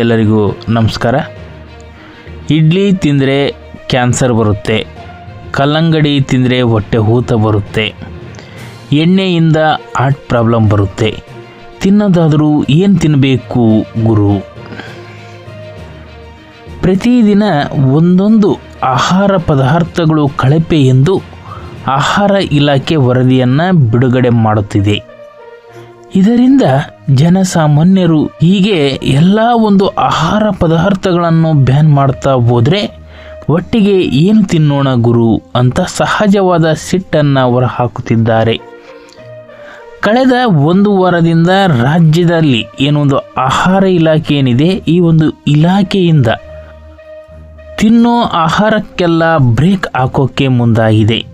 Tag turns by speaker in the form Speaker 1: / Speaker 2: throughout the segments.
Speaker 1: ಎಲ್ಲರಿಗೂ ನಮಸ್ಕಾರ. ಇಡ್ಲಿ ತಿಂದರೆ ಕ್ಯಾನ್ಸರ್ ಬರುತ್ತೆ. ಕಲ್ಲಂಗಡಿ ತಿಂದರೆ ಹೊಟ್ಟೆ ಊತ ಬರುತ್ತೆ. ಎಣ್ಣೆಯಿಂದ ಹಾರ್ಟ್ ಪ್ರಾಬ್ಲಮ್ ಬರುತ್ತೆ. ತಿನ್ನೋದಾದರೂ ಏನು ತಿನ್ನಬೇಕು ಗುರು? ಪ್ರತಿದಿನ ಒಂದೊಂದು ಆಹಾರ ಪದಾರ್ಥಗಳು ಕಳಪೆ ಎಂದು ಆಹಾರ ಇಲಾಖೆ ವರದಿಯನ್ನು ಬಿಡುಗಡೆ ಮಾಡುತ್ತಿದೆ. ಇದರಿಂದ ಜನಸಾಮಾನ್ಯರು ಹೀಗೆ ಎಲ್ಲ ಒಂದು ಆಹಾರ ಪದಾರ್ಥಗಳನ್ನು ಬ್ಯಾನ್ ಮಾಡ್ತಾ ಹೋದರೆ ಒಟ್ಟಿಗೆ ಏನು ತಿನ್ನೋಣ ಗುರು ಅಂತ ಸಹಜವಾದ ಸಿಟ್ಟನ್ನು ಹೊರಹಾಕುತ್ತಿದ್ದಾರೆ. ಕಳೆದ ಒಂದು ವಾರದಿಂದ ರಾಜ್ಯದಲ್ಲಿ ಏನೊಂದು ಆಹಾರ ಇಲಾಖೆ ಏನಿದೆ, ಈ ಒಂದು ಇಲಾಖೆಯಿಂದ ತಿನ್ನೋ ಆಹಾರಕ್ಕೆಲ್ಲ ಬ್ರೇಕ್ ಹಾಕೋಕ್ಕೆ ಮುಂದಾಗಿದೆ.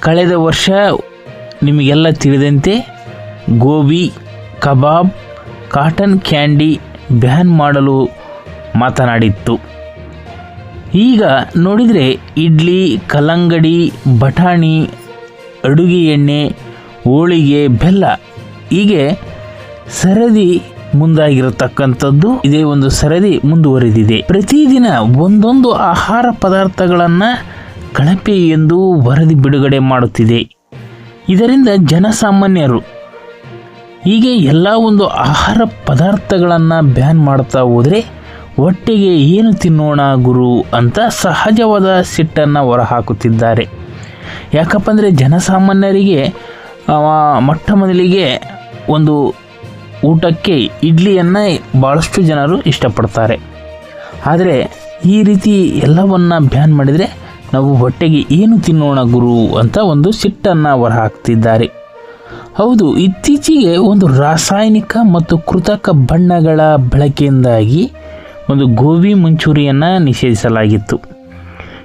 Speaker 1: ಕಳೆದ ವರ್ಷ ನಿಮಗೆಲ್ಲ ತಿಳಿದಂತೆ gobi, kebab, cotton candy ban ಮಾಡಲು ಮಾತನಾಡಿತ್ತು. ಈಗ ನೋಡಿದರೆ ಇಡ್ಲಿ, ಕಲ್ಲಂಗಡಿ, ಬಟಾಣಿ, ಅಡುಗೆ ಎಣ್ಣೆ, ಹೋಳಿಗೆ, ಬೆಲ್ಲ ಹೀಗೆ ಸರದಿ ಮುಂದಾಗಿರತಕ್ಕಂಥದ್ದು. ಇದೇ ಒಂದು ಸರದಿ ಮುಂದುವರೆದಿದೆ. ಪ್ರತಿದಿನ ಒಂದೊಂದು ಆಹಾರ ಪದಾರ್ಥಗಳನ್ನು ಕಳಪೆ ಎಂದು ವರದಿ ಬಿಡುಗಡೆ ಮಾಡುತ್ತಿದೆ. ಇದರಿಂದ ಜನಸಾಮಾನ್ಯರು ಹೀಗೆ ಎಲ್ಲ ಒಂದು ಆಹಾರ ಪದಾರ್ಥಗಳನ್ನು ಬ್ಯಾನ್ ಮಾಡ್ತಾ ಹೋದರೆ ಒಟ್ಟಿಗೆ ಏನು ತಿನ್ನೋಣ ಗುರು ಅಂತ ಸಹಜವಾದ ಸಿಟ್ಟನ್ನು ಹೊರಹಾಕುತ್ತಿದ್ದಾರೆ. ಯಾಕಪ್ಪ ಅಂದರೆ ಜನಸಾಮಾನ್ಯರಿಗೆ ಮೊಟ್ಟ ಮೊದಲಿಗೆ ಒಂದು ಊಟಕ್ಕೆ ಇಡ್ಲಿಯನ್ನು ಭಾಳಷ್ಟು ಜನರು ಇಷ್ಟಪಡ್ತಾರೆ. ಆದರೆ ಈ ರೀತಿ ಎಲ್ಲವನ್ನು ಬ್ಯಾನ್ ಮಾಡಿದರೆ ನಾವು ಹೊಟ್ಟೆಗೆ ಏನು ತಿನ್ನೋಣ ಗುರು ಅಂತ ಒಂದು ಸಿಟ್ಟನ್ನು ಹೊರಹಾಕ್ತಿದ್ದಾರೆ. ಹೌದು, ಇತ್ತೀಚೆಗೆ ಒಂದು ರಾಸಾಯನಿಕ ಮತ್ತು ಕೃತಕ ಬಣ್ಣಗಳ ಬಳಕೆಯಿಂದಾಗಿ ಒಂದು ಗೋಬಿ ಮಂಚೂರಿಯನ್ನು ನಿಷೇಧಿಸಲಾಗಿತ್ತು.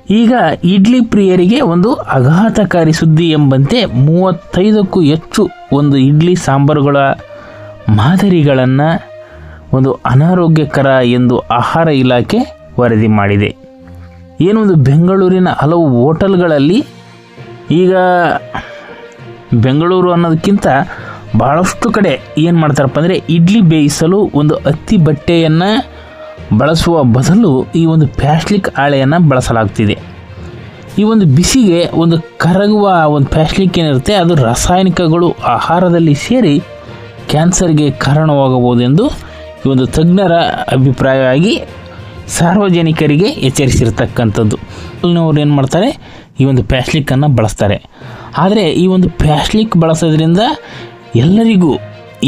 Speaker 1: ಈಗ ಇಡ್ಲಿ ಪ್ರಿಯರಿಗೆ ಒಂದು ಆಘಾತಕಾರಿ ಸುದ್ದಿ ಎಂಬಂತೆ ಮೂವತ್ತೈದಕ್ಕೂ ಹೆಚ್ಚು ಒಂದು ಇಡ್ಲಿ ಸಾಂಬಾರುಗಳ ಮಾದರಿಗಳನ್ನು ಒಂದು ಅನಾರೋಗ್ಯಕರ ಎಂದು ಆಹಾರ ಇಲಾಖೆ ವರದಿ ಮಾಡಿದೆ. ಏನೊಂದು ಬೆಂಗಳೂರಿನ ಹಲವು ಹೋಟೆಲ್ಗಳಲ್ಲಿ ಈಗ ಬೆಂಗಳೂರು ಅನ್ನೋದಕ್ಕಿಂತ ಭಾಳಷ್ಟು ಕಡೆ ಏನು ಮಾಡ್ತಾರಪ್ಪ ಅಂದರೆ ಇಡ್ಲಿ ಬೇಯಿಸಲು ಒಂದು ಹತ್ತಿ ಬಟ್ಟೆಯನ್ನು ಬಳಸುವ ಬದಲು ಈ ಒಂದು ಪ್ಯಾಸ್ಲಿಕ್ ಹಾಳೆಯನ್ನು ಬಳಸಲಾಗ್ತಿದೆ. ಈ ಒಂದು ಬಿಸಿಗೆ ಒಂದು ಕರಗುವ ಒಂದು ಪ್ಯಾಸ್ಲಿಕ್ ಏನಿರುತ್ತೆ ಅದು ರಾಸಾಯನಿಕಗಳು ಆಹಾರದಲ್ಲಿ ಸೇರಿ ಕ್ಯಾನ್ಸರ್ಗೆ ಕಾರಣವಾಗಬಹುದೆಂದು ಈ ಒಂದು ತಜ್ಞರ ಅಭಿಪ್ರಾಯವಾಗಿ ಸಾರ್ವಜನಿಕರಿಗೆ ಎಚ್ಚರಿಸಿರ್ತಕ್ಕಂಥದ್ದು. ಅವ್ರು ಏನು ಮಾಡ್ತಾರೆ? ಈ ಒಂದು ಪ್ಯಾಸ್ಲಿಕ್ಕನ್ನು ಬಳಸ್ತಾರೆ. ಆದರೆ ಈ ಒಂದು ಪ್ಯಾಸ್ಲಿಕ್ ಬಳಸೋದ್ರಿಂದ ಎಲ್ಲರಿಗೂ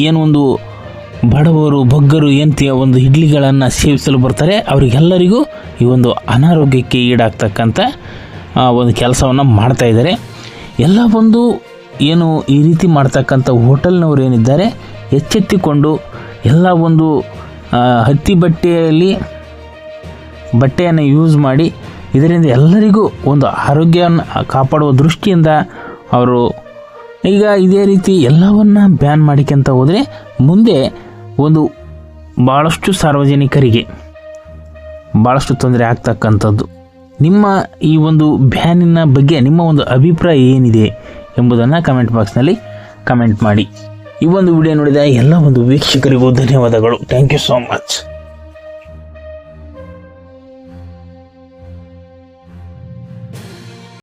Speaker 1: ಏನು ಒಂದು ಬಡವರು, ಬಗ್ಗರು ಏನು ಒಂದು ಇಡ್ಲಿಗಳನ್ನು ಸೇವಿಸಲು ಬರ್ತಾರೆ. ಅವರಿಗೆಲ್ಲರಿಗೂ ಈ ಒಂದು ಅನಾರೋಗ್ಯಕ್ಕೆ ಈಡಾಗ್ತಕ್ಕಂಥ ಒಂದು ಕೆಲಸವನ್ನು ಮಾಡ್ತಾ ಇದ್ದಾರೆ. ಎಲ್ಲ ಒಂದು ಏನು ಈ ರೀತಿ ಮಾಡ್ತಕ್ಕಂಥ ಹೋಟೆಲ್ನವರು ಏನಿದ್ದಾರೆ, ಎಚ್ಚೆತ್ತಿಕೊಂಡು ಎಲ್ಲ ಒಂದು ಹತ್ತಿ ಬಟ್ಟೆಯಲ್ಲಿ ಬಟ್ಟೆಯನ್ನು ಯೂಸ್ ಮಾಡಿ ಇದರಿಂದ ಎಲ್ಲರಿಗೂ ಒಂದು ಆರೋಗ್ಯವನ್ನು ಕಾಪಾಡುವ ದೃಷ್ಟಿಯಿಂದ ಅವರು ಈಗ ಇದೇ ರೀತಿ ಎಲ್ಲವನ್ನ ಬ್ಯಾನ್ ಮಾಡಿಕೊಂತ ಹೋದರೆ ಮುಂದೆ ಒಂದು ಭಾಳಷ್ಟು ಸಾರ್ವಜನಿಕರಿಗೆ ಭಾಳಷ್ಟು ತೊಂದರೆ ಆಗ್ತಕ್ಕಂಥದ್ದು. ನಿಮ್ಮ ಈ ಒಂದು ಬ್ಯಾನಿನ ಬಗ್ಗೆ ನಿಮ್ಮ ಒಂದು ಅಭಿಪ್ರಾಯ ಏನಿದೆ ಎಂಬುದನ್ನು ಕಮೆಂಟ್ ಬಾಕ್ಸ್ನಲ್ಲಿ ಕಮೆಂಟ್ ಮಾಡಿ. ಈ ಒಂದು ವಿಡಿಯೋ ನೋಡಿದ ಎಲ್ಲ ಒಂದು ವೀಕ್ಷಕರಿಗೂ ಧನ್ಯವಾದಗಳು. Thank you so much